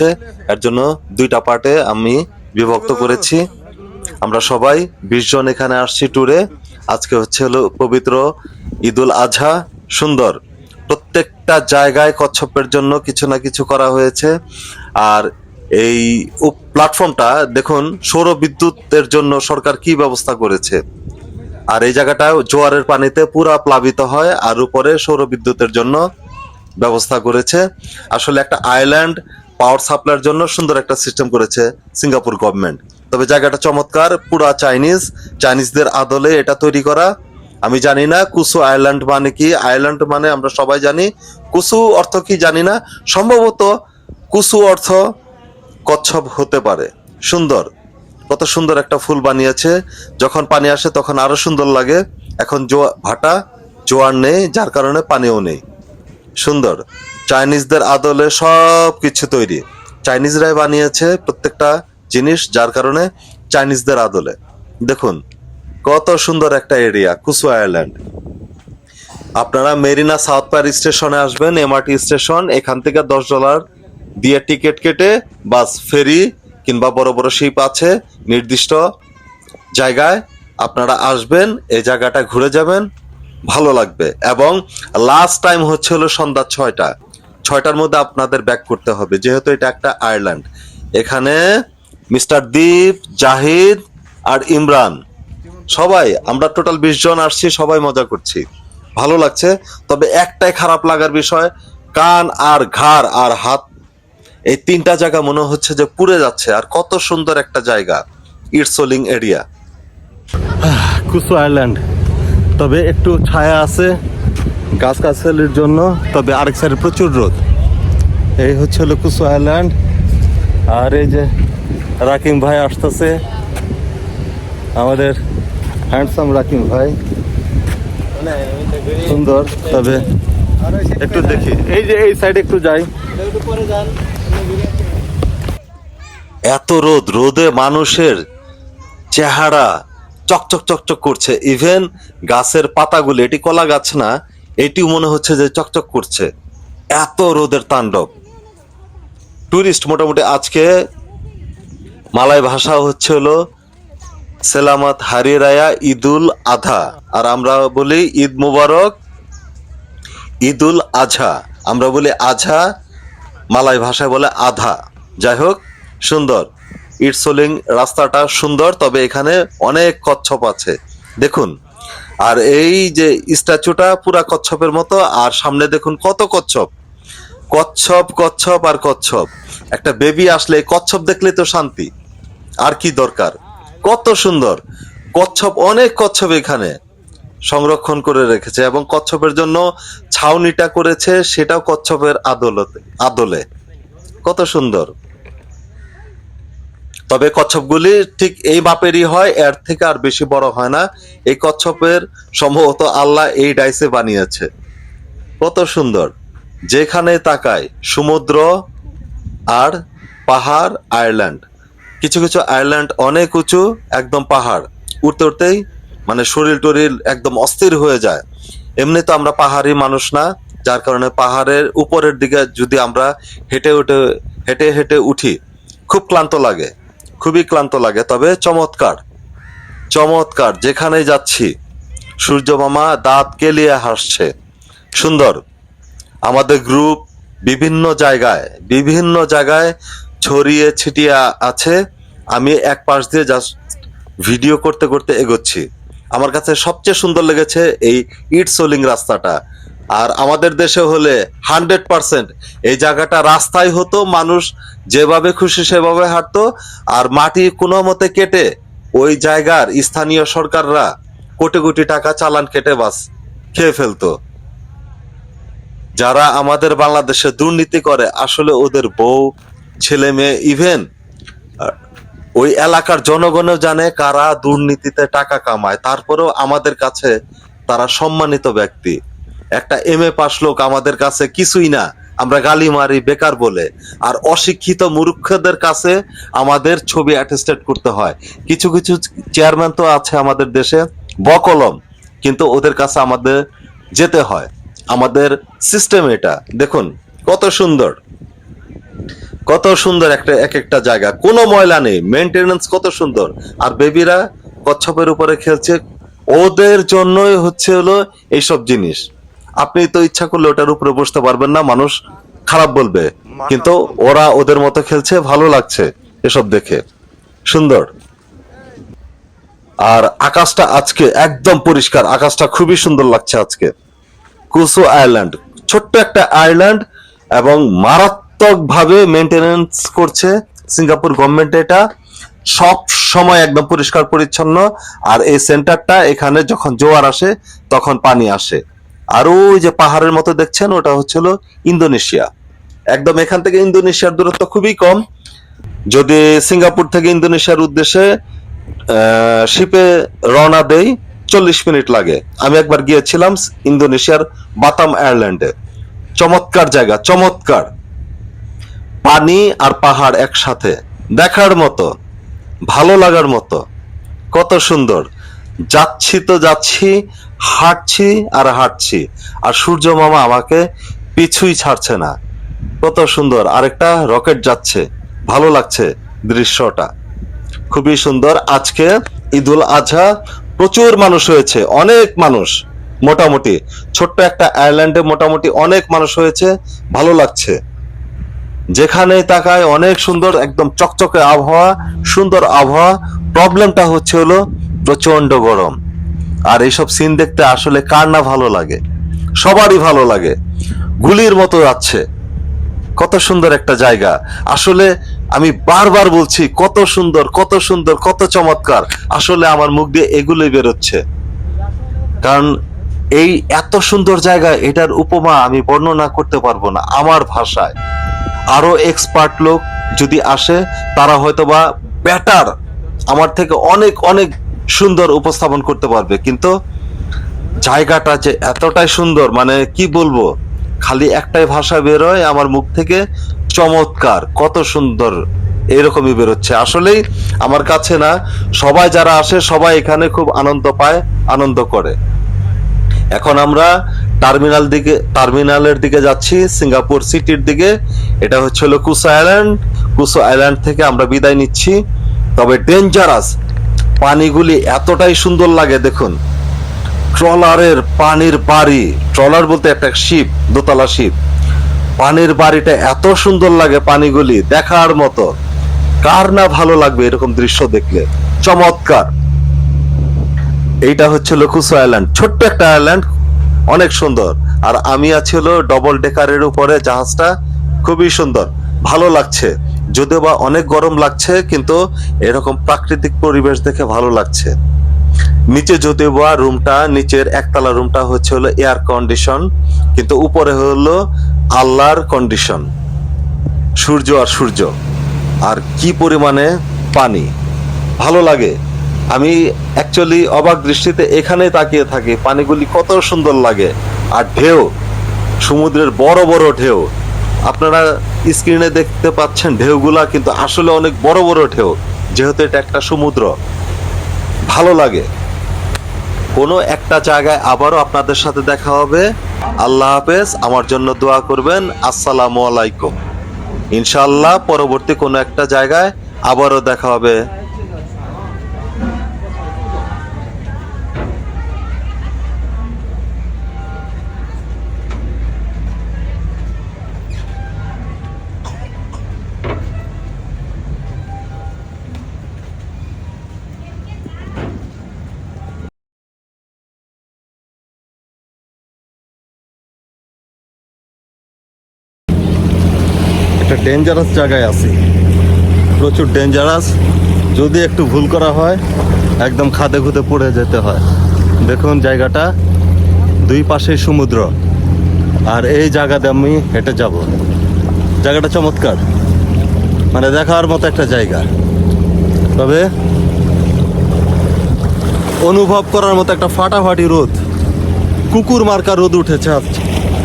হচ্ছে, এর জন্য দুইটা পার্টে আমি বিভক্ত করেছি। আমরা সবাই বিশ জন এখানে আসছি ট্যুরে আজকে হচ্ছে হলো পবিত্র ঈদুল আজহা, সুন্দর। প্রত্যেকটা জায়গায় কচ্ছপের জন্য কিছু না কিছু করা হয়েছে। আর এই প্ল্যাটফর্মটা দেখুন সৌর বিদ্যুতের জন্য সরকার কি ব্যবস্থা করেছে। আর এই জায়গাটা জোয়ারের পানিতে পুরা প্লাবিত হয়, আর উপরে সৌর বিদ্যুতের জন্য ব্যবস্থা করেছে। আসলে একটা আইল্যান্ড পাওয়ার সাপ্লাইয়ের জন্য সুন্দর একটা সিস্টেম করেছে সিঙ্গাপুর গভর্নমেন্ট। তবে জায়গাটা চমৎকার, পুরা চাইনিজ, চাইনিজদের আদলে এটা তৈরি করা। আমি জানি না কুসু আইল্যান্ড মানে কি। আইল্যান্ড মানে আমরা সবাই জানি। কুসু অর্থ কি জানি না। সম্ভবত কুসু অর্থ কচ্ছপ হতে পারে। সুন্দর। কত সুন্দর একটা ফুল বানিয়েছে। যখন পানি আসে তখন আরও সুন্দর লাগে। এখন জোয়া ভাটা জোয়ার নেই, যার কারণে পানিও নেই। সুন্দর। চাইনিজদের আদলে সব কিছু তৈরি। চাইনিজরাই বানিয়েছে প্রত্যেকটা জিনিস যার কারণে চাইনিজদের আদলে। দেখুন, কত সুন্দর একটা এরিয়া, কুসু আয়ারল্যান্ড। আপনারা মেরিনা সাউথ পার স্টেশনে আসবেন, এমআরটি স্টেশন, এখান থেকে দশ ডলার দিয়ে টিকিট কেটে বাস, ফেরি কিংবা বড় বড় শিপ আছে, নির্দিষ্ট জায়গায় আপনারা আসবেন, এই জায়গাটা ঘুরে যাবেন ভালো লাগবে। এবং লাস্ট টাইম হচ্ছে হলো সন্ধ্যা ছয়টা। ছয়টার মধ্যে আপনাদের ব্যাক করতে হবে। যেহেতু এটা একটা আয়ারল্যান্ড এখানে মিস্টার দীপ, জাহিদ আর ইমরান। সবাই, আমরা টোটাল বিশ জন আসছি, সবাই মজা করছি। ভালো লাগছে। তবে একটাই খারাপ লাগার বিষয়, কান আর ঘাড় আর হাত। এই তিনটা জায়গা মনে হচ্ছে যে পুড়ে যাচ্ছে। আর কত সুন্দর একটা জায়গা। ইটসোলিং এরিয়া কুসু আইল্যান্ড তবে একটু ছায়া আছে গাছ গাছালির জন্য, তবে আরেক সাইডে প্রচুর রোদ। এই হচ্ছে হলো কুসু আইল্যান্ড। আর এই যে রাকিম ভাই আসতেছে, আমাদের হ্যান্ডসাম রাকিম ভাই। সুন্দর, তবে একটু দেখি। এই যে এই সাইডে একটু যাই। এত রোদ, রোদে মানুষের চেহারা চকচক চকচক করছে। ইভেন গাছের পাতাগুলো, এটি কলা গাছ না, এটিও মনে হচ্ছে যে চকচক করছে। এত রোদের তাণ্ডব। টুরিস্ট মোটামুটি আজকে মালয় ভাষা হচ্ছে হলো সেলামত হারিরায়া ঈদুল আধা। আর আমরা বলি ঈদ মুবারক, ঈদুল আঝা আমরা বলি আঝা মালয় ভাষায় বলে আধা। যাই হোক, সুন্দর। ইটসোলিং রাস্তাটা সুন্দর, তবে এখানে অনেক কচ্ছপ আছে। দেখুন, আর এই যে স্ট্যাচুটা পুরা কচ্ছপের মতো, আর সামনে দেখুন কত কচ্ছপ। কচ্ছপ কচ্ছপ আর কচ্ছপ। একটা বেবি আসলে কচ্ছপ দেখলে তো শান্তি। আর কি দরকার? কত সুন্দর। কচ্ছপ, অনেক কচ্ছপ এখানে সংরক্ষণ করে রেখেছে এবং কচ্ছপের জন্য ছাউনিটা করেছে সেটাও কচ্ছপের আদলতে আদলে। কত সুন্দর। তবে কচ্ছপগুলি ঠিক এই মাপেরই হয়, এর থেকে আর বেশি বড় হয় না। এই কচ্ছপের সম্ভবত আল্লাহ এই ডাইসে বানিয়েছে। কত সুন্দর। যেখানে তাকায় সমুদ্র আর পাহাড়, আয়ারল্যান্ড। কিছু কিছু আয়ারল্যান্ড অনেক উঁচু, একদম পাহাড়। উঠতে উঠতেই মানে শরীর টরিল একদম অস্থির হয়ে যায়। এমনি তো আমরা পাহাড়ি মানুষ না, যার কারণে পাহাড়ের উপরের দিকে যদি আমরা হেঁটে উঠে, হেঁটে হেঁটে উঠি, খুব ক্লান্ত লাগে। খুবই ক্লান্ত লাগে, তবে চমৎকার। চমৎকার যেখানে যাচ্ছি, সূর্য মামা দাঁত কেলিয়ে হাসছে। সুন্দর। আমাদের গ্রুপ বিভিন্ন জায়গায় বিভিন্ন জায়গায় ছড়িয়ে ছিটিয়ে আছে। আমি এক পাশ দিয়ে জাস্ট ভিডিও করতে করতে এগোচ্ছি। আমার কাছে সবচেয়ে সুন্দর লেগেছে এই ইট সোলিং রাস্তাটা। আর আমাদের দেশে হলে হান্ড্রেড পার্সেন্ট এই জায়গাটা রাস্তায় হতো, মানুষ যেভাবে খুশি সেভাবে হাঁটতো আর মাটি কোনো মতে কেটে ওই জায়গার স্থানীয় সরকাররা কোটি কোটি টাকা চালান কেটে বাস খেয়ে ফেলতো। যারা আমাদের বাংলাদেশে দুর্নীতি করে, আসলে ওদের বউ, ছেলে মেয়ে ইভেন ওই এলাকার জনগণও জানে কারা দুর্নীতিতে টাকা কামায়। তারপরেও আমাদের কাছে তারা সম্মানিত ব্যক্তি। একটা এম এ পাস লোক আমাদের কাছে কিছুই না। আমরা গালি মারি, বেকার বলে। আর অশিক্ষিত মূর্খদের কাছে আমাদের ছবি অ্যাটেস্টেড করতে হয়। কিছু কিছু চেয়ারম্যান তো আছে আমাদের দেশে, বকলম। কিন্তু ওদের কাছে আমাদের যেতে হয়। আমাদের সিস্টেম এটা। দেখুন, কত সুন্দর। কত সুন্দর একটা, এক একটা জায়গা। কোনো ময়লা নেই। মেনটেনেন্স কত সুন্দর। আর বেবিরা কচ্ছপের উপরে খেলছে। ওদের জন্যই হচ্ছে হলো এইসব জিনিস। আপনি তো ইচ্ছা করলে ওটার উপরে বসতে পারবেন না মানুষ খারাপ বলবে। কিন্তু ওরা ওদের মতো খেলছে ভালো লাগছে এসব দেখে। সুন্দর। আর আকাশটা আজকে একদম পরিষ্কার আকাশটা খুবই সুন্দর লাগছে আজকে। কুসু আইল্যান্ড ছোট্ট একটা আইল্যান্ড এবং মারাত্মক ভাবে মেনটেনেন্স করছে সিঙ্গাপুর গভর্নমেন্ট এটা। সব সময় একদম পরিষ্কার পরিচ্ছন্ন। আর এই সেন্টারটা এখানে যখন জোয়ার আসে তখন পানি আসে। আর ওই যে পাহাড়ের মতো দেখছেন, ওটা হচ্ছিল ইন্দোনেশিয়া। একদম এখান থেকে ইন্দোনেশিয়ার দূরত্ব খুবই কম। যদি সিঙ্গাপুর থেকে ইন্দোনেশিয়ার উদ্দেশ্যে শিপে রওনা দেই, চল্লিশ মিনিট লাগে। আমি একবার গিয়েছিলাম ইন্দোনেশিয়ার বাতাম আয়ারল্যান্ডে চমৎকার জায়গা, চমৎকার। পানি আর পাহাড় একসাথে। দেখার মতো, ভালো লাগার মতো। কত সুন্দর। যাচ্ছি তো যাচ্ছি, হাঁটছি আর হাঁটছি। আর সূর্য মামা আমাকে পিছুই ছাড়ছে না। কত সুন্দর, আরেকটা রকেট যাচ্ছে। ভালো লাগছে দৃশ্যটা। খুবই সুন্দর। আজকে ঈদুল আজহা প্রচুর মানুষ হয়েছে, অনেক মানুষ মোটামুটি। ছোট্ট একটা আয়ারল্যান্ডে মোটামুটি অনেক মানুষ হয়েছে, ভালো লাগছে। যেখানে তাকায় অনেক সুন্দর, একদম চকচকে আবহাওয়া, সুন্দর আবহাওয়া। প্রবলেমটা হচ্ছে হলো প্রচণ্ড গরম। আর এইসব সিন দেখতে আসলে কার না ভালো লাগে? সবারই ভালো লাগে। গুলির মতো যাচ্ছে। কত সুন্দর একটা জায়গা। আসলে আমি বারবার বলছি, কত সুন্দর কত সুন্দর, কত চমৎকার। আসলে আমার মুখ দিয়ে এগুলোই বেরোচ্ছে। কারণ এই এত সুন্দর জায়গা, এটার উপমা আমি বর্ণনা করতে পারব না, আমার ভাষায়। আরও এক্সপার্ট লোক যদি আসে, তারা হয়তোবা বেটার আমার থেকে অনেক অনেক সুন্দর উপস্থাপন করতে পারবে। কিন্তু জায়গাটা যে এতটাই সুন্দর মানে কি বলব? খালি একটাই ভাষা বেরোয় আমার মুখ থেকে, চমৎকার, কত সুন্দর এরকমই বেরোচ্ছে। আসলেই আমার কাছে না, সবাই যারা আসে, সবাই এখানে খুব আনন্দ পায়, আনন্দ করে। এখন আমরা টার্মিনাল দিকে, টার্মিনালের দিকে যাচ্ছি, সিঙ্গাপুর সিটির দিকে। এটা হচ্ছে হলো কুসো আইল্যান্ড। কুসো আইল্যান্ড থেকে আমরা বিদায় নিচ্ছি। তবে ডেঞ্জারাস পানিগুলি এতটাই সুন্দর লাগে, দেখুন। ট্রলারের পানির বাড়ি, ট্রলার বলতে একটা শিপ, দোতলা শিপ। পানির বাড়িটা এত সুন্দর লাগে পানিগুলি দেখার মতো। কার না ভালো লাগবে এরকম দৃশ্য দেখলে? চমৎকার। এইটা হচ্ছে লকুসো আইল্যান্ড, ছোট্ট একটা আইল্যান্ড, অনেক সুন্দর। আর আমি আছি হলো ডবল ডেকারের উপরে, জাহাজটা খুবই সুন্দর, ভালো লাগছে। যদিও বা অনেক গরম লাগছে, কিন্তু এরকম প্রাকৃতিক পরিবেশ দেখে ভালো লাগছে। নিচে যদিও বা রুমটা, নিচের একতলা রুমটা হচ্ছে হলো এয়ার কন্ডিশন কিন্তু উপরে হলো আল্লাহর কন্ডিশন সূর্য আর সূর্য। আর কি পরিমাণে পানি। ভালো লাগে। আমি অ্যাকচুয়ালি অবাক দৃষ্টিতে এখানে তাকিয়ে থাকি, পানিগুলি কত সুন্দর লাগে। আর ঢেউ, সমুদ্রের বড় বড় ঢেউ। আপনারা স্ক্রিনে দেখতে পাচ্ছেন ঢেউগুলা, কিন্তু আসলে অনেক বড় বড় ঢেউ, যেহেতু এটা একটা সমুদ্র। ভালো লাগে। কোনো একটা জায়গায় আবারও আপনাদের সাথে দেখা হবে। আল্লাহ হাফেজ, আমার জন্য দোয়া করবেন। আসসালামু আলাইকুম। ইনশাল্লাহ পরবর্তী কোনো একটা জায়গায় আবারও দেখা হবে। ডেঞ্জারাস জায়গায় আছি। প্রচুর ডেঞ্জারাস যদি একটু ভুল করা হয়, একদম খাদে খুদে পড়ে যেতে হয়। দেখুন জায়গাটা, দুই পাশে সমুদ্র। আর এই জায়গাতে আমি হেঁটে যাব। জায়গাটা চমৎকার। মানে দেখার মতো একটা জায়গা। তবে অনুভব করার মতো একটা ফাটাফাটি রোদ। কুকুর মার্কা রোদ উঠেছে আজ।